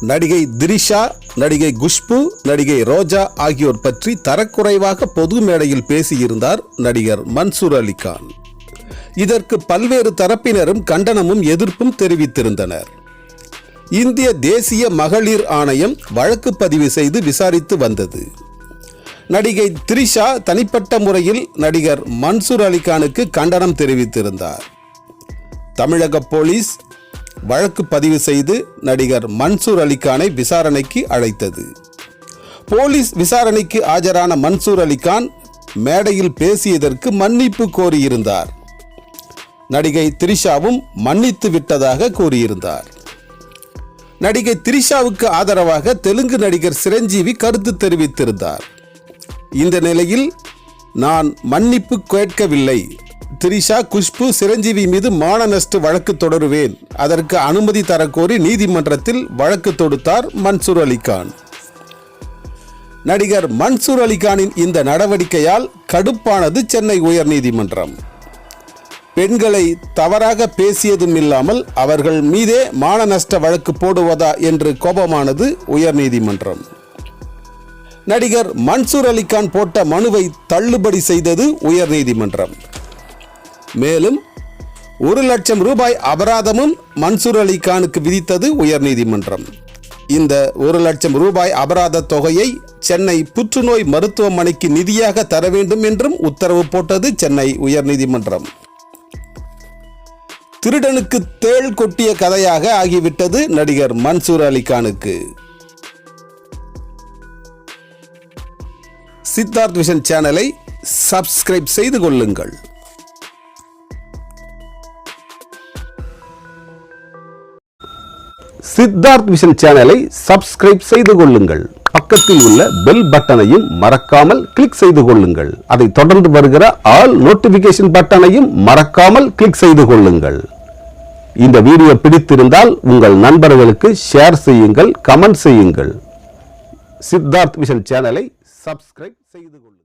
நடிகை திரிஷா நடிகை குஷ்பு நடிகை ரோஜா ஆகியோர் பற்றி தரக்குறைவாக பொது மேடையில் பேசியிருந்தார் நடிகர் மன்சூர் அலிகான் இதற்கு பல்வேறு தரப்பினரும் கண்டனமும் எதிர்ப்பும் தெரிவித்திருந்தனர். இந்திய தேசிய மகளிர் ஆணையம் வழக்கு பதிவு செய்து விசாரித்து வந்தது. நடிகை திரிஷா தனிப்பட்ட முறையில் நடிகர் மன்சூர் அலிகானுக்கு கண்டனம் தெரிவித்திருந்தார். தமிழக போலீஸ் வழக்கு பதிவு செய்து நடிகர் மன்சூர் அலிகானை விசாரணைக்கு அழைத்தது. போலீஸ் விசாரணைக்கு ஆஜரான மன்சூர் அலிகான் மேடையில் பேசியதற்கு மன்னிப்பு கோரியிருந்தார். நடிகை திரிஷாவும் மன்னித்து விட்டதாக கூறியிருந்தார். நடிகை திரிஷாவுக்கு ஆதரவாக தெலுங்கு நடிகர் சிரஞ்சீவி கருத்து தெரிவித்திருந்தார். இந்த நிலையில் நான் மன்னிப்பு கேட்கவில்லை. திரிஷா குஷ்பு சிரஞ்சீவி மீது மான நஷ்ட வழக்கு தொடருவேன். அதற்கு அனுமதி தரக்கோரி நீதிமன்றத்தில் வழக்கு தொடுத்தார் மன்சூர் அலிகான். நடிகர் மன்சூர் அலிகானின் இந்த நடவடிக்கையால் கடுப்பானது சென்னை உயர்நீதிமன்றம். பெண்களை தவறாக பேசியதும் இல்லாமல் அவர்கள் மீதே மான நஷ்ட வழக்கு போடுவதா என்று கோபமானது உயர்நீதிமன்றம். நடிகர் மன்சூர் அலிகான் போட்ட மனுவை தள்ளுபடி செய்தது உயர்நீதிமன்றம். மேலும் ஒரு லட்சம் ரூபாய் அபராதமும் மன்சூர் அலிகானுக்கு விதித்தது உயர்நீதிமன்றம். இந்த ஒரு லட்சம் ரூபாய் அபராத தொகையை சென்னை புற்றுநோய் மருத்துவமனைக்கு நிதியாக தர வேண்டும் என்றும் உத்தரவு போட்டது சென்னை உயர்நீதிமன்றம். திருடனுக்கு தேள் கொட்டிய கதையாக ஆகிவிட்டது நடிகர் மன்சூர் அலிகானுக்கு சித்தார்த் விஷன் சேனலை சப்ஸ்கிரைப் செய்து கொள்ளுங்கள். சித்தார்த் விஷன் சேனலை சப்ஸ்கிரைப் செய்து கொள்ளுங்கள். பக்கத்தில் உள்ள பெல் பட்டனையும் மறக்காமல் கிளிக் செய்து கொள்ளுங்கள். அதை தொடர்ந்து வருகிற ஆல் நோட்டிபிகேஷன் பட்டனையும் மறக்காமல் கிளிக் செய்து கொள்ளுங்கள். இந்த வீடியோ பிடித்திருந்தால் உங்கள் நண்பர்களுக்கு ஷேர் செய்யுங்கள் கமெண்ட் செய்யுங்கள். சித்தார்த் விஷன் சேனலை சப்ஸ்கிரைப் செய்து கொள்ளுங்கள்.